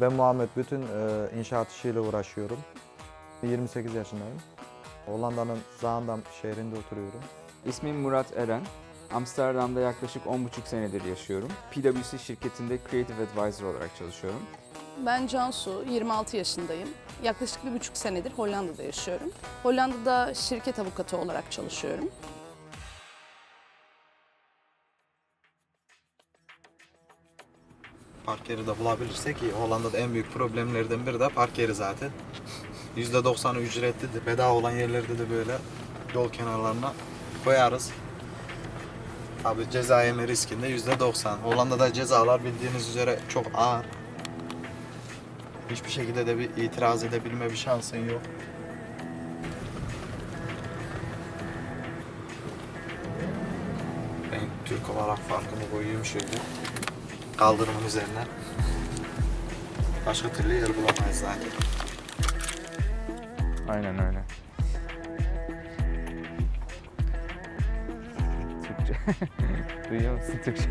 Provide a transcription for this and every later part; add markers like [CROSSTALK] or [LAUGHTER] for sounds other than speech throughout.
Ben Muhammed Bütün e, inşaat işiyle uğraşıyorum. 28 yaşındayım. Hollanda'nın Zaandam şehrinde oturuyorum. İsmim Murat Eren. Amsterdam'da yaklaşık 10,5 senedir yaşıyorum. PwC şirketinde Creative Advisor olarak çalışıyorum. Ben Cansu, 26 yaşındayım. Yaklaşık bir buçuk senedir Hollanda'da yaşıyorum. Hollanda'da şirket avukatı olarak çalışıyorum. Park yeri de bulabilirsek iyi. Hollanda'da en büyük problemlerden biri de park yeri zaten. %90'ı ücretlidir. Bedava olan yerlerde de böyle yol kenarlarına koyarız. Tabi ceza yeme riskinde %90. Hollanda'da cezalar bildiğiniz üzere çok ağır. Hiçbir şekilde de bir itiraz edebilme bir şansın yok. Ben Türk olarak farkımı koyuyorum şöyle. Kaldırımın üzerine. Başka türlü yer bulamayız zaten. Aynen öyle. Türkçe. [LAUGHS] Duyuyor musun Türkçe?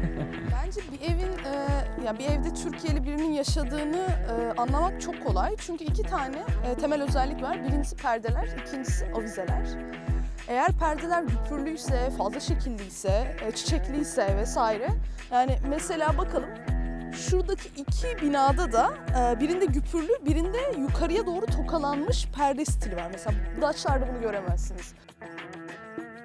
Bence bir evin, e, ya bir evde Türkiye'li birinin yaşadığını e, anlamak çok kolay. Çünkü iki tane e, temel özellik var. Birincisi perdeler, ikincisi avizeler. Eğer perdeler güpürlüyse, fazla şekilliyse, e, çiçekliyse vesaire. Yani mesela bakalım şuradaki iki binada da e, birinde güpürlü, birinde yukarıya doğru tokalanmış perde stili var. Mesela Dutch'larda bunu göremezsiniz.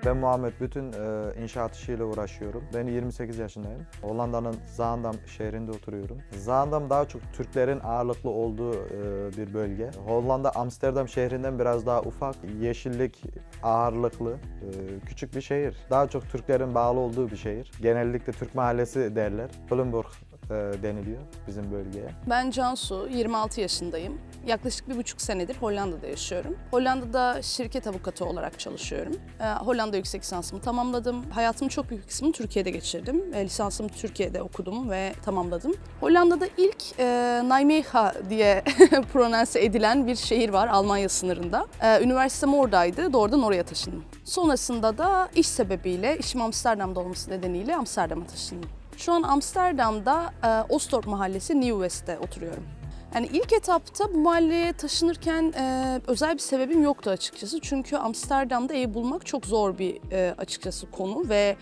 Ben Muhammed Bütün e, inşaat işiyle uğraşıyorum. Ben 28 yaşındayım. Hollanda'nın Zaandam şehrinde oturuyorum. Zaandam daha çok Türklerin ağırlıklı olduğu e, bir bölge. Hollanda Amsterdam şehrinden biraz daha ufak, yeşillik ağırlıklı, küçük bir şehir. Daha çok Türklerin bağlı olduğu bir şehir. Genellikle Türk mahallesi derler. E, deniliyor bizim bölgeye. Ben Cansu, 26 yaşındayım. Yaklaşık bir buçuk senedir Hollanda'da yaşıyorum. Hollanda'da şirket avukatı olarak çalışıyorum. Ee, Hollanda yüksek lisansımı tamamladım. Hayatımın çok büyük kısmını Türkiye'de geçirdim. Ee, lisansımı Türkiye'de okudum ve tamamladım. Hollanda'da ilk e, Nijmegen diye [LAUGHS] prononse edilen bir şehir var Almanya sınırında. Ee, üniversitem oradaydı, doğrudan oraya taşındım. Sonrasında da iş sebebiyle, işim Amsterdam'da olması nedeniyle Amsterdam'a taşındım. Şu an Amsterdam'da e, Oostdorp Mahallesi Nieuw West'te oturuyorum. Yani ilk etapta bu mahalleye taşınırken e, özel bir sebebim yoktu açıkçası. Çünkü Amsterdam'da ev bulmak çok zor bir e, açıkçası konu ve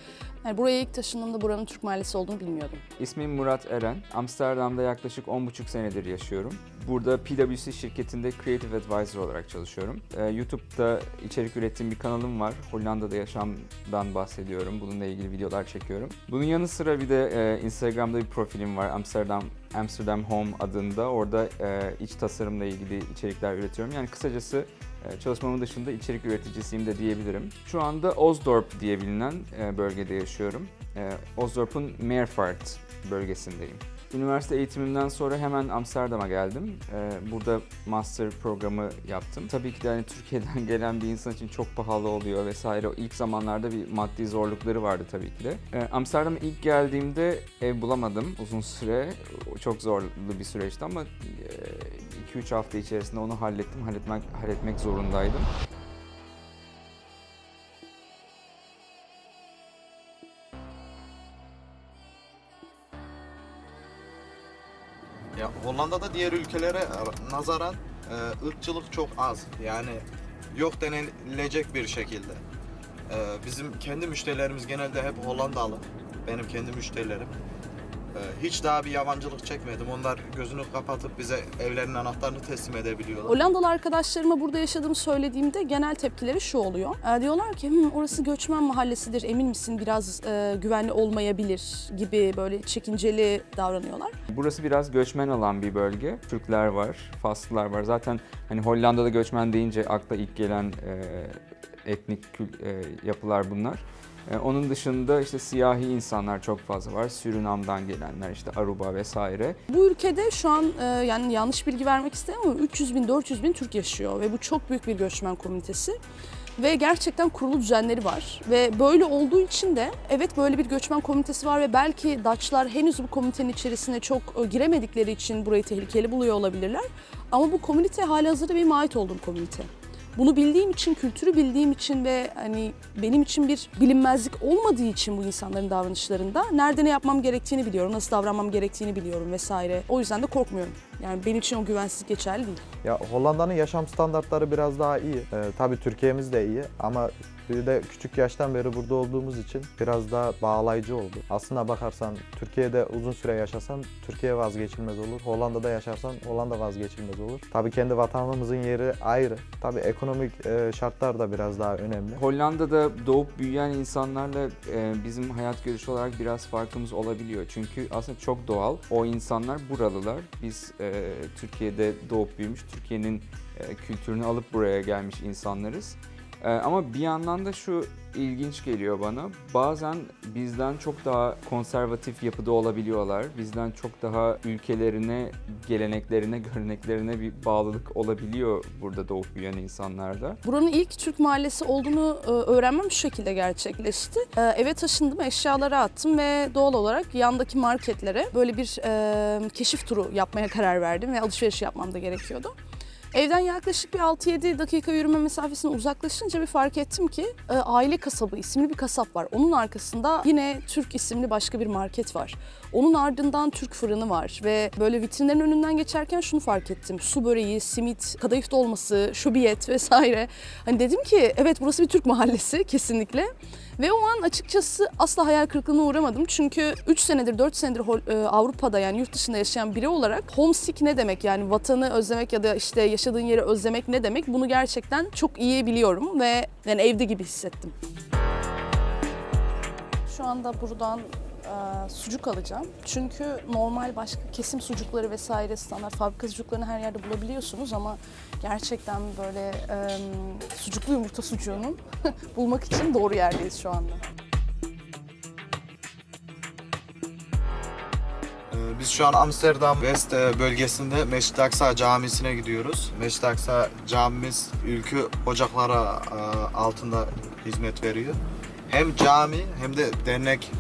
yani buraya ilk taşındığımda buranın Türk mahallesi olduğunu bilmiyordum. İsmim Murat Eren. Amsterdam'da yaklaşık 10,5 senedir yaşıyorum. Burada PwC şirketinde Creative Advisor olarak çalışıyorum. Ee, YouTube'da içerik ürettiğim bir kanalım var. Hollanda'da yaşamdan bahsediyorum. Bununla ilgili videolar çekiyorum. Bunun yanı sıra bir de e, Instagram'da bir profilim var. Amsterdam Amsterdam Home adında. Orada e, iç tasarımla ilgili içerikler üretiyorum. Yani kısacası Çalışmamın dışında içerik üreticisiyim de diyebilirim. Şu anda Osdorp diye bilinen e, bölgede yaşıyorum. E, Osdorp'un Meervaart bölgesindeyim. Üniversite eğitimimden sonra hemen Amsterdam'a geldim. E, Burada master programı yaptım. Tabii ki de hani Türkiye'den [LAUGHS] gelen bir insan için çok pahalı oluyor vesaire. O ilk zamanlarda bir maddi zorlukları vardı tabii ki de. Amsterdam'a ilk geldiğimde ev bulamadım uzun süre. Çok zorlu bir süreçti ama 2-3 hafta içerisinde onu hallettim. Halletmek, halletmek zorundaydım. Ya Hollanda'da diğer ülkelere nazaran e, ırkçılık çok az. Yani yok denilecek bir şekilde. E, bizim kendi müşterilerimiz genelde hep Hollandalı. Benim kendi müşterilerim. E, hiç daha bir yabancılık çekmedim. Onlar gözünü kapatıp bize evlerinin anahtarını teslim edebiliyorlar. Hollandalı arkadaşlarıma burada yaşadığımı söylediğimde genel tepkileri şu oluyor. E, diyorlar ki "Hı, orası göçmen mahallesidir emin misin biraz e, güvenli olmayabilir gibi böyle çekinceli davranıyorlar. Burası biraz göçmen alan bir bölge. Türkler var, Faslılar var. Zaten hani Hollanda'da göçmen deyince akla ilk gelen e, etnik kül- e, yapılar bunlar. E, onun dışında işte siyahi insanlar çok fazla var. Surinam'dan gelenler işte Aruba vesaire. Bu ülkede şu an e, yani yanlış bilgi vermek istemem ama 300 bin 400 bin Türk yaşıyor ve bu çok büyük bir göçmen komünitesi. ve gerçekten kurulu düzenleri var. Ve böyle olduğu için de evet böyle bir göçmen komünitesi var ve belki Dutchlar henüz bu komünitenin içerisine çok e, giremedikleri için burayı tehlikeli buluyor olabilirler. Ama bu komünite hali hazırda benim ait olduğum komünite. Bunu bildiğim için, kültürü bildiğim için ve hani benim için bir bilinmezlik olmadığı için bu insanların davranışlarında nerede ne yapmam gerektiğini biliyorum, nasıl davranmam gerektiğini biliyorum vesaire. O yüzden de korkmuyorum. Yani benim için o güvensizlik geçerli değil. Ya Hollanda'nın yaşam standartları biraz daha iyi. Ee, tabii Türkiye'miz de iyi ama bir de küçük yaştan beri burada olduğumuz için biraz daha bağlayıcı oldu. Aslına bakarsan Türkiye'de uzun süre yaşasan Türkiye vazgeçilmez olur. Hollanda'da yaşarsan Hollanda vazgeçilmez olur. Tabii kendi vatanımızın yeri ayrı. Tabii ekonomik e, şartlar da biraz daha önemli. Hollanda'da doğup büyüyen insanlarla e, bizim hayat görüşü olarak biraz farkımız olabiliyor. Çünkü aslında çok doğal. O insanlar buralılar. Biz e, Türkiye'de doğup büyümüş, Türkiye'nin e, kültürünü alıp buraya gelmiş insanlarız. E, ama bir yandan da şu ilginç geliyor bana. Bazen bizden çok daha konservatif yapıda olabiliyorlar. Bizden çok daha ülkelerine, geleneklerine, göreneklerine bir bağlılık olabiliyor burada doğup büyüyen insanlarda. Buranın ilk Türk mahallesi olduğunu e, öğrenmem şu şekilde gerçekleşti. E, Eve taşındım, eşyaları attım ve doğal olarak yandaki marketlere böyle bir e, keşif turu yapmaya karar verdim ve alışveriş yapmam da gerekiyordu. Evden yaklaşık bir 6-7 dakika yürüme mesafesine uzaklaşınca bir fark ettim ki e, Aile Kasabı isimli bir kasap var. Onun arkasında yine Türk isimli başka bir market var. Onun ardından Türk fırını var ve böyle vitrinlerin önünden geçerken şunu fark ettim. Su böreği, simit, kadayıf dolması, şubiyet vesaire. Hani dedim ki evet burası bir Türk mahallesi [LAUGHS] kesinlikle. Ve o an açıkçası asla hayal kırıklığına uğramadım. Çünkü 3 senedir, 4 senedir e, Avrupa'da yani yurt dışında yaşayan biri olarak homesick ne demek? Yani vatanı özlemek ya da işte yaşadığın yeri özlemek ne demek? Bunu gerçekten çok iyi biliyorum ve yani evde gibi hissettim. Şu anda buradan e, sucuk alacağım. Çünkü normal başka kesim sucukları vesaire standart fabrika sucuklarını her yerde bulabiliyorsunuz ama gerçekten böyle e, sucuklu yumurta sucuğunu [LAUGHS] bulmak için doğru yerdeyiz şu anda. Ee, Biz şu an Amsterdam West e, bölgesinde Mescid-i Aksa Camisi'ne gidiyoruz. Mescid-i Aksa camimiz ülkü ocaklara e, altında hizmet veriyor. Hem cami hem de dernek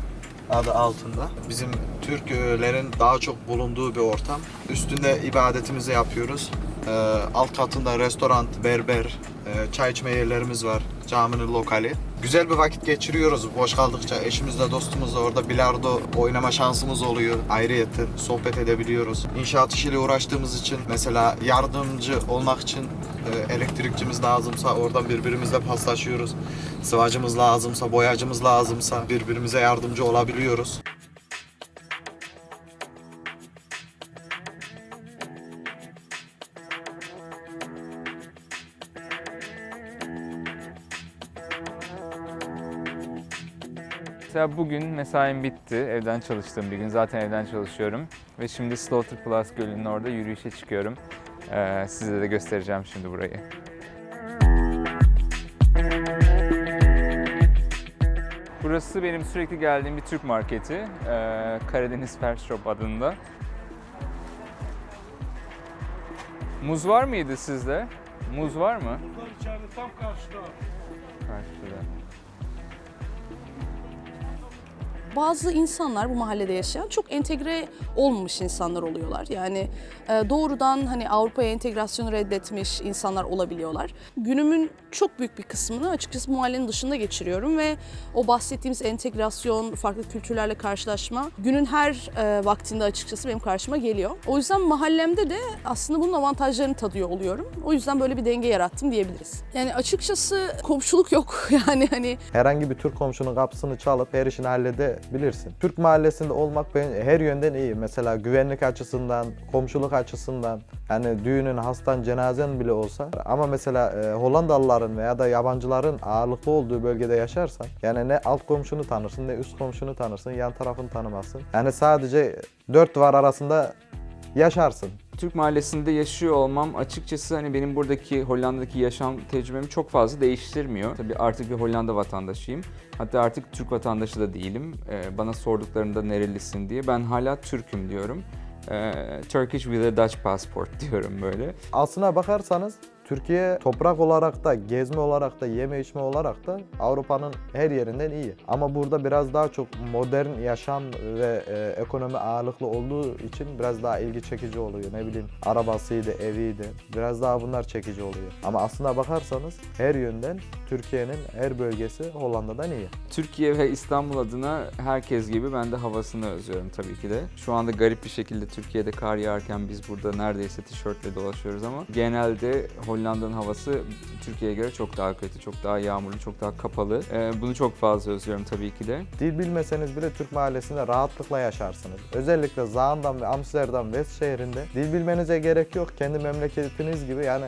adı altında. Bizim Türklerin daha çok bulunduğu bir ortam. Üstünde ibadetimizi yapıyoruz. Ee, alt katında restoran, berber, e, çay içme yerlerimiz var. Caminin lokali. Güzel bir vakit geçiriyoruz boş kaldıkça. Eşimizle, dostumuzla orada bilardo oynama şansımız oluyor. Ayrıyeten sohbet edebiliyoruz. İnşaat işiyle uğraştığımız için mesela yardımcı olmak için e, elektrikçimiz lazımsa oradan birbirimizle paslaşıyoruz. Sıvacımız lazımsa, boyacımız lazımsa birbirimize yardımcı olabiliyoruz. Mesela bugün mesaim bitti. Evden çalıştığım bir gün. Zaten evden çalışıyorum. Ve şimdi Slaughter Plus Gölü'nün orada yürüyüşe çıkıyorum. Ee, size de göstereceğim şimdi burayı. Burası benim sürekli geldiğim bir Türk marketi. Ee, Karadeniz Fair Shop adında. Muz var mıydı sizde? Muz var mı? Bunlar içeride tam karşıda. Karşıda. Bazı insanlar bu mahallede yaşayan çok entegre olmamış insanlar oluyorlar. Yani e, doğrudan hani Avrupa'ya entegrasyonu reddetmiş insanlar olabiliyorlar. Günümün çok büyük bir kısmını açıkçası mahallenin dışında geçiriyorum ve o bahsettiğimiz entegrasyon, farklı kültürlerle karşılaşma günün her e, vaktinde açıkçası benim karşıma geliyor. O yüzden mahallemde de aslında bunun avantajlarını tadıyor oluyorum. O yüzden böyle bir denge yarattım diyebiliriz. Yani açıkçası komşuluk yok. [LAUGHS] Yani hani Herhangi bir Türk komşunun kapısını çalıp her işini halledebilirsin. Türk mahallesinde olmak her yönden iyi. Mesela güvenlik açısından, komşuluk açısından, yani düğünün, hastan, cenazen bile olsa. Ama mesela e, Hollandalıların veya da yabancıların ağırlıklı olduğu bölgede yaşarsan, yani ne alt komşunu tanırsın ne üst komşunu tanırsın, yan tarafını tanımazsın. Yani sadece dört duvar arasında yaşarsın. Türk mahallesinde yaşıyor olmam açıkçası hani benim buradaki Hollanda'daki yaşam tecrübemi çok fazla değiştirmiyor. Tabii artık bir Hollanda vatandaşıyım. Hatta artık Türk vatandaşı da değilim. Ee, bana sorduklarında nerelisin diye ben hala Türk'üm diyorum. Ee, Turkish with a Dutch passport [LAUGHS] diyorum böyle. Aslına bakarsanız Türkiye toprak olarak da, gezme olarak da, yeme içme olarak da Avrupa'nın her yerinden iyi. Ama burada biraz daha çok modern yaşam ve e, ekonomi ağırlıklı olduğu için biraz daha ilgi çekici oluyor. Ne bileyim arabasıydı, eviydi. Biraz daha bunlar çekici oluyor. Ama aslına bakarsanız her yönden Türkiye'nin her bölgesi Hollanda'dan iyi. Türkiye ve İstanbul adına herkes gibi ben de havasını özlüyorum tabii ki de. Şu anda garip bir şekilde Türkiye'de kar yağarken biz burada neredeyse tişörtle dolaşıyoruz ama genelde Hollanda'nın havası Türkiye'ye göre çok daha kötü, çok daha yağmurlu, çok daha kapalı. Ee, bunu çok fazla özlüyorum tabii ki de. Dil bilmeseniz bile Türk mahallesinde rahatlıkla yaşarsınız. Özellikle Zaandam ve Amsterdam West şehrinde dil bilmenize gerek yok. Kendi memleketiniz gibi yani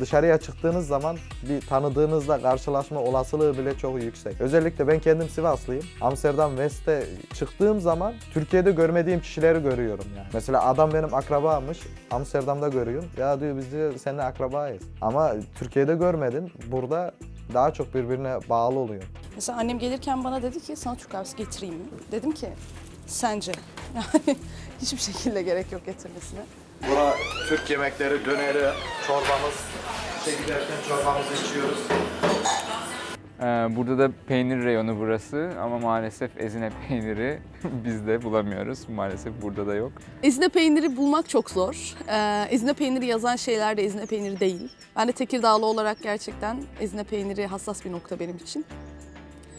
dışarıya çıktığınız zaman bir tanıdığınızla karşılaşma olasılığı bile çok yüksek. Özellikle ben kendim Sivaslıyım. Amsterdam West'te çıktığım zaman Türkiye'de görmediğim kişileri görüyorum yani. Mesela adam benim akrabammış. Amsterdam'da görüyorum. Ya diyor biz diyor seninle akrabayız. Ama Türkiye'de görmedin. Burada daha çok birbirine bağlı oluyor. Mesela annem gelirken bana dedi ki sana Türk kahvesi getireyim mi? Dedim ki sence? [LAUGHS] Yani hiçbir şekilde gerek yok getirmesine. Bura Türk yemekleri, döneri, çorbamız. İşe giderken çorbamızı içiyoruz. Ee, burada da peynir reyonu burası ama maalesef ezine peyniri [LAUGHS] bizde bulamıyoruz. Maalesef burada da yok. Ezine peyniri bulmak çok zor. Ee, ezine peyniri yazan şeyler de ezine peyniri değil. Ben de Tekirdağlı olarak gerçekten ezine peyniri hassas bir nokta benim için.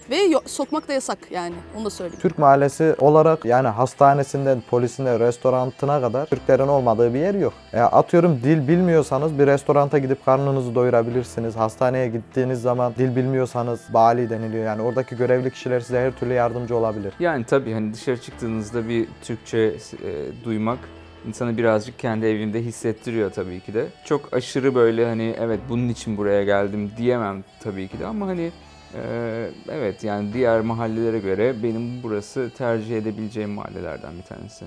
Ve sokmak da yasak yani onu da söyleyeyim. Türk mahallesi olarak yani hastanesinden polisine, restorantına kadar Türklerin olmadığı bir yer yok. E, atıyorum dil bilmiyorsanız bir restoranta gidip karnınızı doyurabilirsiniz. Hastaneye gittiğiniz zaman dil bilmiyorsanız bali deniliyor. Yani oradaki görevli kişiler size her türlü yardımcı olabilir. Yani tabii hani dışarı çıktığınızda bir Türkçe e, duymak insanı birazcık kendi evinde hissettiriyor tabii ki de. Çok aşırı böyle hani evet bunun için buraya geldim diyemem tabii ki de ama hani e, evet yani diğer mahallelere göre benim burası tercih edebileceğim mahallelerden bir tanesi.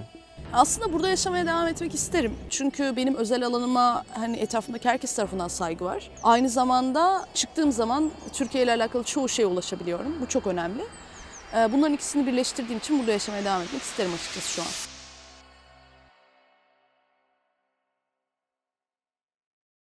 Aslında burada yaşamaya devam etmek isterim. Çünkü benim özel alanıma hani etrafımdaki herkes tarafından saygı var. Aynı zamanda çıktığım zaman Türkiye ile alakalı çoğu şeye ulaşabiliyorum. Bu çok önemli. Ee, Bunların ikisini birleştirdiğim için burada yaşamaya devam etmek isterim açıkçası şu an.